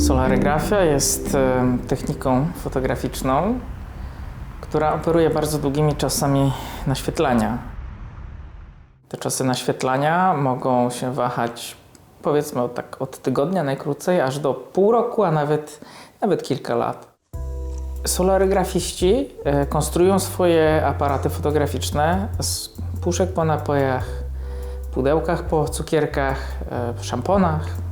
Solarygrafia jest techniką fotograficzną, która operuje bardzo długimi czasami naświetlania. Te czasy naświetlania mogą się wahać powiedzmy tak od tygodnia najkrócej, aż do pół roku, a nawet, nawet kilka lat. Solarygrafiści e, konstruują swoje aparaty fotograficzne z puszek po napojach, pudełkach po cukierkach, e, szamponach.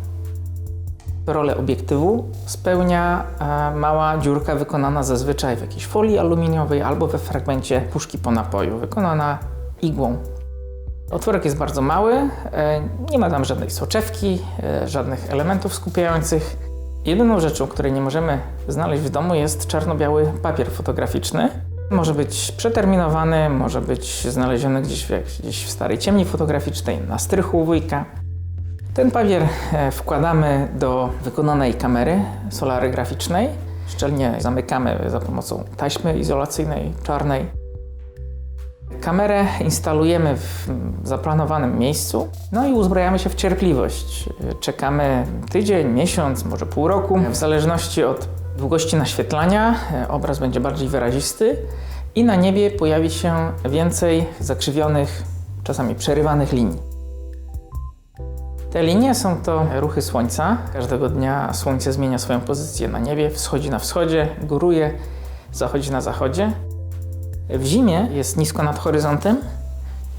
Rolę obiektywu spełnia e, mała dziurka wykonana zazwyczaj w jakiejś folii aluminiowej albo we fragmencie puszki po napoju, wykonana igłą. Otworek jest bardzo mały, e, nie ma tam żadnej soczewki, e, żadnych elementów skupiających. Jedyną rzeczą, której nie możemy znaleźć w domu jest czarno-biały papier fotograficzny. Może być przeterminowany, może być znaleziony gdzieś w, gdzieś w starej ciemni fotograficznej, na strychu wujka. Ten papier e, wkładamy do wykonanej kamery solarygraficznej. Szczelnie zamykamy za pomocą taśmy izolacyjnej czarnej. Kamerę instalujemy w zaplanowanym miejscu, no i uzbrajamy się w cierpliwość. Czekamy tydzień, miesiąc, może pół roku. W zależności od długości naświetlania e, obraz będzie bardziej wyrazisty i na niebie pojawi się więcej zakrzywionych, czasami przerywanych linii. Te linie są to ruchy Słońca. Każdego dnia Słońce zmienia swoją pozycję na niebie, wschodzi na wschodzie, góruje, zachodzi na zachodzie. W zimie jest nisko nad horyzontem,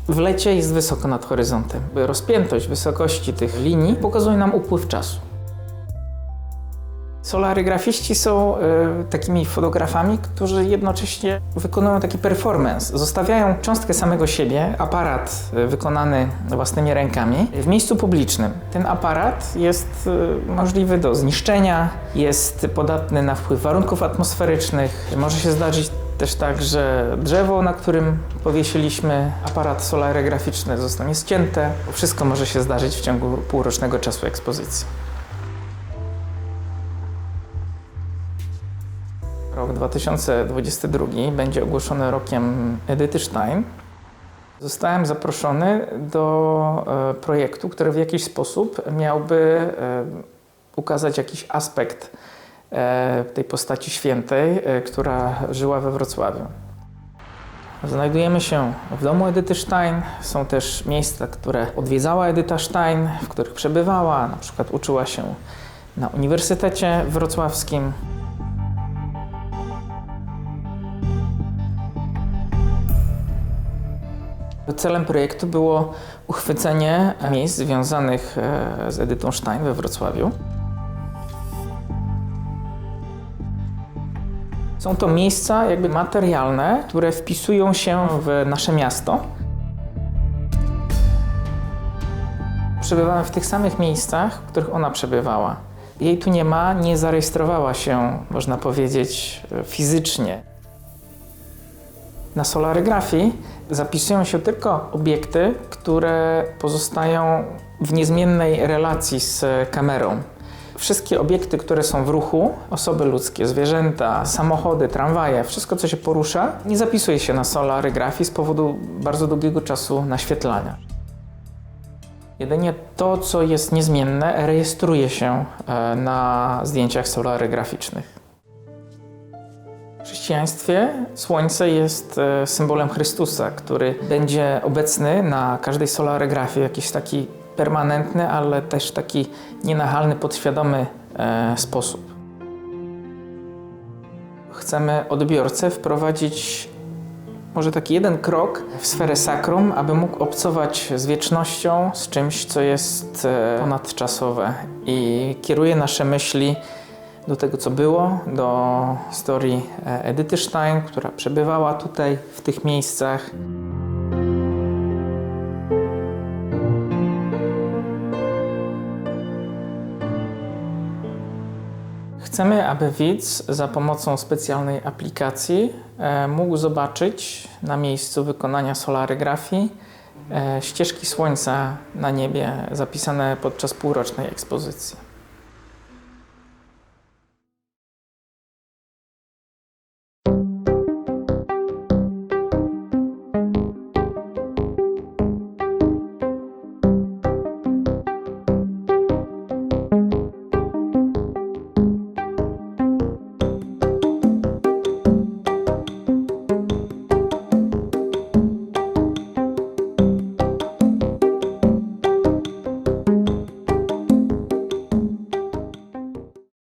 w lecie jest wysoko nad horyzontem. Rozpiętość wysokości tych linii pokazuje nam upływ czasu. Solarygrafiści są y, takimi fotografami, którzy jednocześnie wykonują taki performance. Zostawiają cząstkę samego siebie, aparat y, wykonany własnymi rękami w miejscu publicznym. Ten aparat jest y, możliwy do zniszczenia, jest podatny na wpływ warunków atmosferycznych. Może się zdarzyć też tak, że drzewo, na którym powiesiliśmy aparat solarygraficzny zostanie ścięte. Wszystko może się zdarzyć w ciągu półrocznego czasu ekspozycji. 2022 będzie ogłoszony rokiem Edyty Stein. Zostałem zaproszony do e, projektu, który w jakiś sposób miałby e, ukazać jakiś aspekt e, tej postaci świętej, która żyła we Wrocławiu. Znajdujemy się w domu Edyty Stein. Są też miejsca, które odwiedzała Edyta Stein, w których przebywała, na przykład uczyła się na Uniwersytecie Wrocławskim. Celem projektu było uchwycenie miejsc związanych e, z Edytą Stein we Wrocławiu. Są to miejsca jakby materialne, które wpisują się w nasze miasto. Przebywamy w tych samych miejscach, w których ona przebywała. Jej tu nie ma, nie zarejestrowała się, można powiedzieć, fizycznie. Na solarygrafii zapisują się tylko obiekty, które pozostają w niezmiennej relacji z kamerą. Wszystkie obiekty, które są w ruchu, osoby ludzkie, zwierzęta, samochody, tramwaje, wszystko co się porusza, nie zapisuje się na solarygrafii z powodu bardzo długiego czasu naświetlania. Jedynie to, co jest niezmienne, rejestruje się e, na zdjęciach solarygraficznych. Chrześcijaństwie słońce jest e, symbolem Chrystusa, który będzie obecny na każdej solarygrafii, jakiś taki permanentny, ale też taki nienachalny, podświadomy e, sposób. Chcemy odbiorcę wprowadzić może taki jeden krok w sferę sakrum, aby mógł obcować z wiecznością, z czymś, co jest e, ponadczasowe i kieruje nasze myśli do tego, co było, do historii e, Edyty Stein, która przebywała tutaj, w tych miejscach. Chcemy, aby widz za pomocą specjalnej aplikacji e, mógł zobaczyć na miejscu wykonania solarygrafii e, ścieżki słońca na niebie zapisane podczas półrocznej ekspozycji.